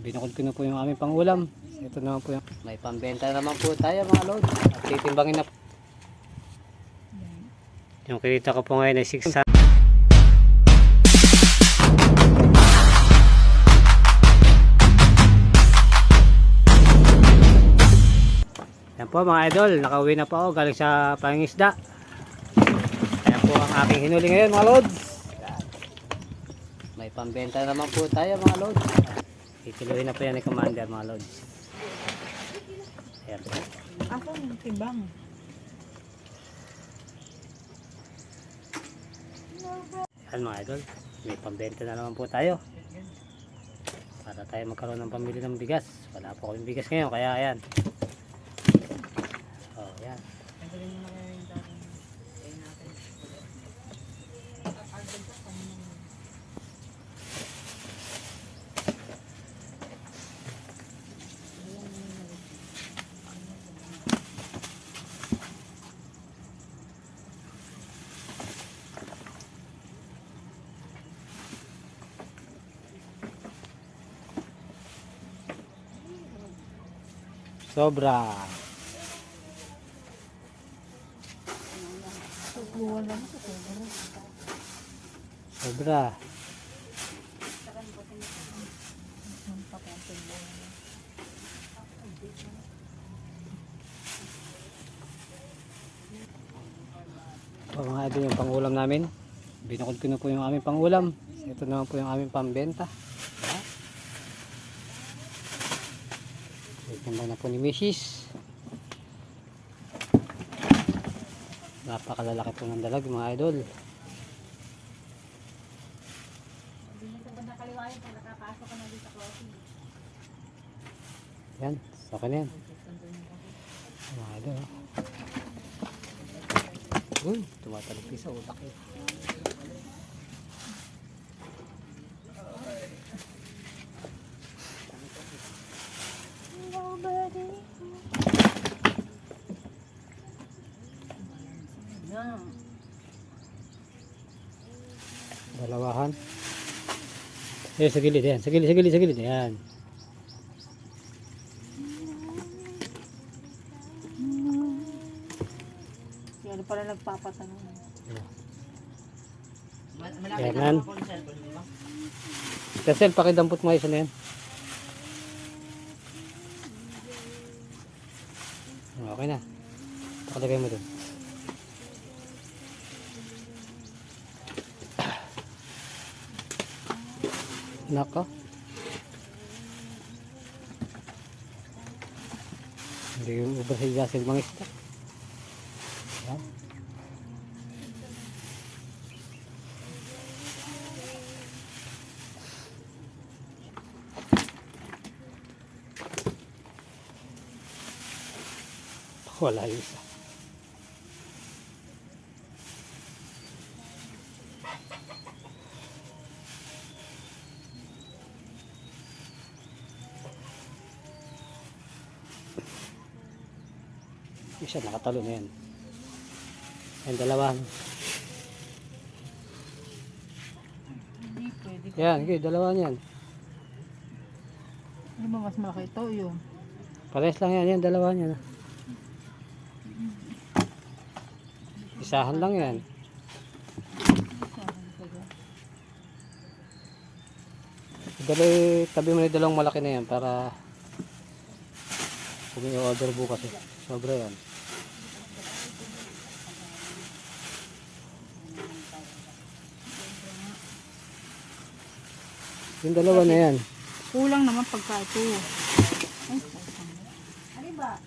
Binukod ko na po yung aming pangulam. Ito naman po yung may pambenta naman po tayo mga lord. At titimbangin na po. Yung kinita ko po ngayon ay 6 Yan po mga idol, nakauwi na po ako galing sa pangingisda. Yan po ang aking hinuli ngayon mga. Yan. May pambenta naman po tayo mga lods. Kikiluhin na po yan ni Commander mga lods. Ayan po. Ako yung timbang. Yan mga idol, may pambenta na naman po tayo. Para tayo magkaroon ng pambili ng bigas. Wala po kaming bigas ngayon, kaya ayan. Oh, yan. Sobra. Sobra. Ito mga idol yung pangulam namin. Binukod ko na po yung aming pangulam. Ito naman po yung aming pambenta. Itimbang na po ni Mrs. Napakalalaki po ng dalag mga idol. Yan, sa akin yan. Mga idol. oh. Uy, tumatalog sa utak eh. Dalawahan. Eh, sa gilid yan. Sa gilid, sa gilid, sa gilid. Yan. Yan pala nagpapatanong. Yan. Kasel, pakidampot mo isa na yan. Okay na. Pakalagay mo doon. Nako. Hindi yung Yasil mga isda. Yan. Wala yung isa. Isa nakatalo na yan. Yan dalawa. Hindi. Yan, okay, dalawa yan. Ano ba mas malaki ito yung? Pares lang yan, yan dalawa yan. Isahan lang yan. Dali, tabi mo na yung dalawang malaki na yan para kung may order bukas eh. Sobra yan. Yung dalawa na yan. Kulang naman pagka ito. Ano ba?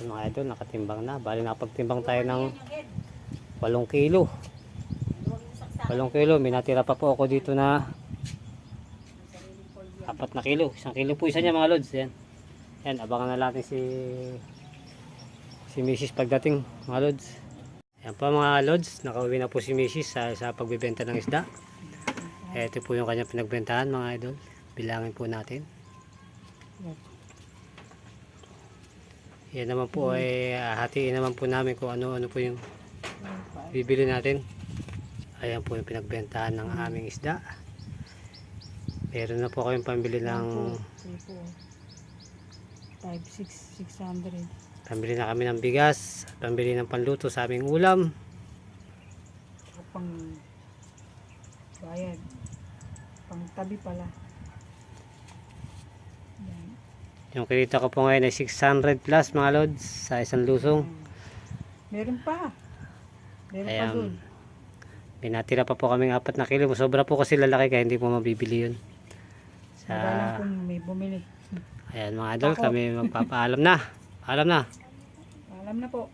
Yung mga idol, nakatimbang na. Bali nakapagtimbang tayo ng 8 kilo. 8 kilo. May natira pa po ako dito na 4 na kilo. Isang kilo po isa niya mga lods. Yan. Yan, abangan na natin si si Mrs. pagdating mga lods. Ayan po mga lods, nakauwi na po si Mrs. sa, sa pagbibenta ng isda. Ito po yung kanyang pinagbentahan mga idol. Bilangin po natin. Yan. Yan naman po ay ah, hatiin naman po namin kung ano-ano po yung bibili natin. Ayan po yung pinagbentahan ng aming isda. Meron na po kayong pambili ng 5, 6, 600. pambili na kami ng bigas, pambili ng panluto sa aming ulam. Pang bayad. Pang tabi pala. Yan. Yung kinita ko po ngayon ay 600 plus mga lods sa isang lusong. Meron pa. Meron pa Ayan. dun. May natira pa po kaming apat na kilo. Sobra po kasi lalaki kaya hindi po mabibili yun. Sa, Wala kung may bumili. ayan mga idol, kami magpapaalam na. Paalam na. Alam na po.